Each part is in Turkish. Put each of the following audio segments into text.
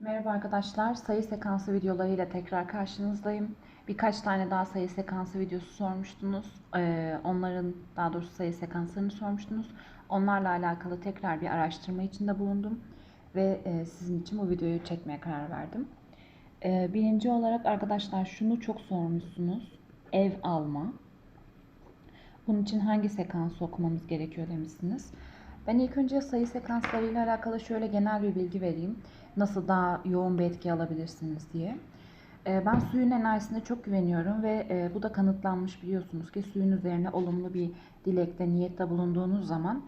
Merhaba arkadaşlar, sayı sekansı videolarıyla tekrar karşınızdayım. Birkaç tane daha sayı sekansı videosu sormuştunuz. Ee, onların, daha doğrusu sayı sekanslarını sormuştunuz. Onlarla alakalı tekrar bir araştırma içinde bulundum. Ve e, sizin için bu videoyu çekmeye karar verdim. Ee, birinci olarak arkadaşlar şunu çok sormuşsunuz. Ev alma. Bunun için hangi sekansı okumamız gerekiyor demişsiniz. Ben ilk önce sayı sekanslarıyla alakalı şöyle genel bir bilgi vereyim. Nasıl daha yoğun bir etki alabilirsiniz diye. Ee, Ben suyun enerjisine çok güveniyorum ve e, bu da kanıtlanmış biliyorsunuz ki suyun üzerine olumlu bir dilekte, niyette bulunduğunuz zaman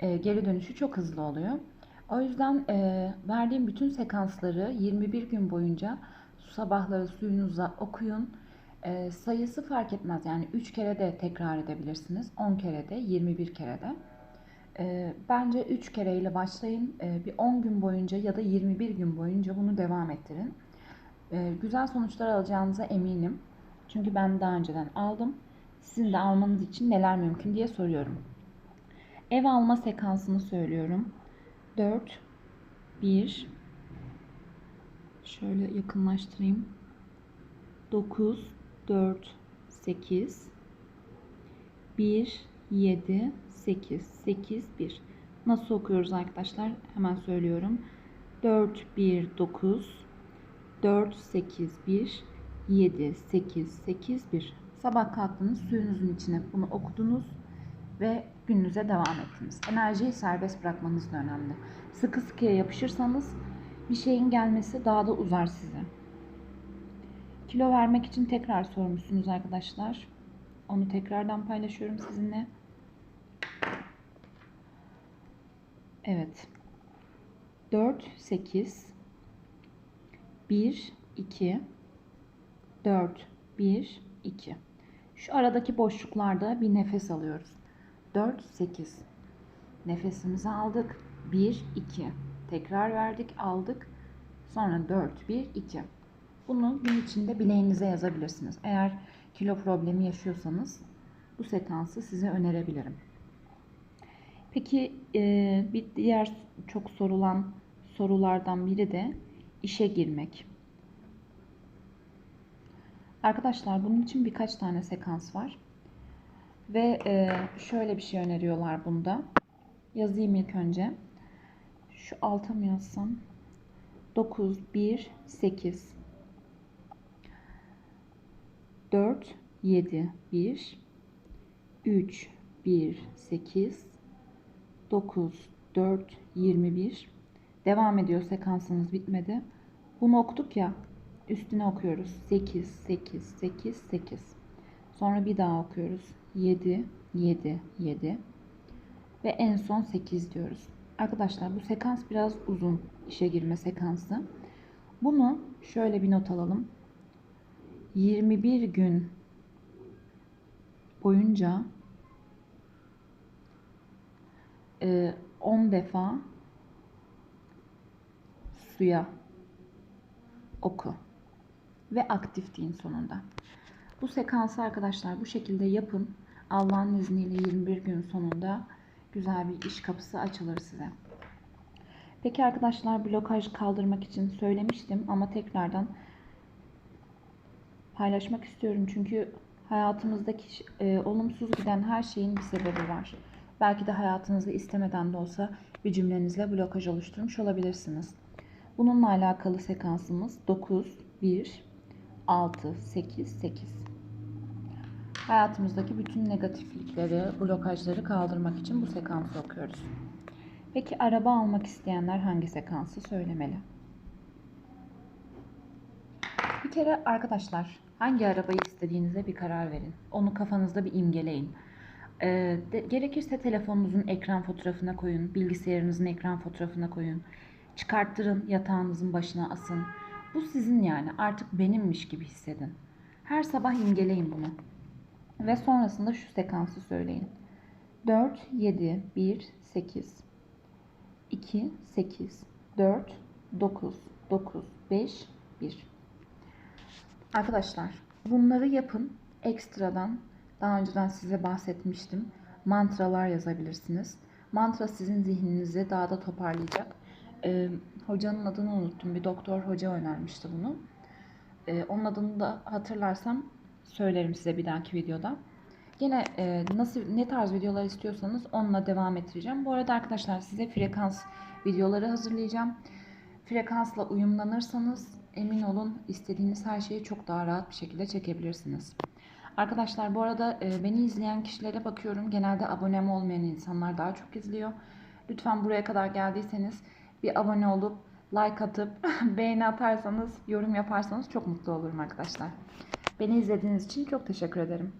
e, geri dönüşü çok hızlı oluyor. O yüzden e, verdiğim bütün sekansları 21 gün boyunca sabahları suyunuza okuyun. Sayısı fark etmez yani 3 kere de tekrar edebilirsiniz, 10 kere de, 21 kere de. E, bence 3 kereyle başlayın. E, bir 10 gün boyunca ya da 21 gün boyunca bunu devam ettirin. E, güzel sonuçlar alacağınıza eminim. Çünkü ben daha önceden aldım. Sizin de almanız için neler mümkün diye soruyorum. Ev alma sekansını söylüyorum. 4 1 Şöyle yakınlaştırayım. 9 4 8 1 7 8 8 1 Nasıl okuyoruz arkadaşlar? Hemen söylüyorum. 4 1 9 4 8 1 7 8 8 1 Sabah kalktınız suyunuzun içine bunu okudunuz ve gününüze devam ettiniz. Enerjiyi serbest bırakmanız da önemli. Sıkı sıkıya yapışırsanız bir şeyin gelmesi daha da uzar size. Kilo vermek için tekrar sormuşsunuz arkadaşlar. Onu tekrardan paylaşıyorum sizinle. Evet. 4, 8, 1, 2, 4, 1, 2. Şu aradaki boşluklarda bir nefes alıyoruz. 4, 8. Nefesimizi aldık. 1, 2. Tekrar verdik, aldık. Sonra 4, 1, 2. Bunu gün içinde bileğinize yazabilirsiniz. Eğer kilo problemi yaşıyorsanız bu sekansı size önerebilirim. Peki e, bir diğer çok sorulan sorulardan biri de işe girmek. Arkadaşlar bunun için birkaç tane sekans var. Ve e, şöyle bir şey öneriyorlar bunda. Yazayım ilk önce. Şu alta mı yazsam? 9, 1, 8. 4, 7, 1, 3, 1, 8, 9, 4, 21. Devam ediyor sekansınız bitmedi. Bunu okuduk ya. Üstüne okuyoruz. 8, 8, 8, 8. Sonra bir daha okuyoruz. 7, 7, 7. Ve en son 8 diyoruz. Arkadaşlar bu sekans biraz uzun işe girme sekansı. Bunu şöyle bir not alalım. 21 gün boyunca 10 defa suya oku ve aktif deyin sonunda. Bu sekansı arkadaşlar bu şekilde yapın. Allah'ın izniyle 21 gün sonunda güzel bir iş kapısı açılır size. Peki arkadaşlar blokaj kaldırmak için söylemiştim ama tekrardan paylaşmak istiyorum. Çünkü hayatımızdaki e, olumsuz giden her şeyin bir sebebi var. Belki de hayatınızda istemeden de olsa bir cümlenizle blokaj oluşturmuş olabilirsiniz. Bununla alakalı sekansımız 9, 1, 6, 8, 8. Hayatımızdaki bütün negatiflikleri, blokajları kaldırmak için bu sekansı okuyoruz. Peki araba almak isteyenler hangi sekansı söylemeli? Bir kere arkadaşlar hangi arabayı istediğinize bir karar verin. Onu kafanızda bir imgeleyin. Ee, de, gerekirse telefonunuzun ekran fotoğrafına koyun, bilgisayarınızın ekran fotoğrafına koyun. Çıkarttırın, yatağınızın başına asın. Bu sizin yani artık benimmiş gibi hissedin. Her sabah imgeleyin bunu. Ve sonrasında şu sekansı söyleyin. 4, 7, 1, 8, 2, 8, 4, 9, 9, 5, 1. Arkadaşlar bunları yapın. Ekstradan daha önceden size bahsetmiştim. Mantralar yazabilirsiniz. Mantra sizin zihninizi daha da toparlayacak. Ee, hocanın adını unuttum. Bir doktor hoca önermişti bunu. Ee, onun adını da hatırlarsam söylerim size bir dahaki videoda. Yine e, nasıl ne tarz videolar istiyorsanız onunla devam ettireceğim. Bu arada arkadaşlar size frekans videoları hazırlayacağım. Frekansla uyumlanırsanız emin olun istediğiniz her şeyi çok daha rahat bir şekilde çekebilirsiniz. Arkadaşlar bu arada e, beni izleyen kişilere bakıyorum. Genelde abonem olmayan insanlar daha çok izliyor. Lütfen buraya kadar geldiyseniz bir abone olup like atıp beğeni atarsanız, yorum yaparsanız çok mutlu olurum arkadaşlar. Beni izlediğiniz için çok teşekkür ederim.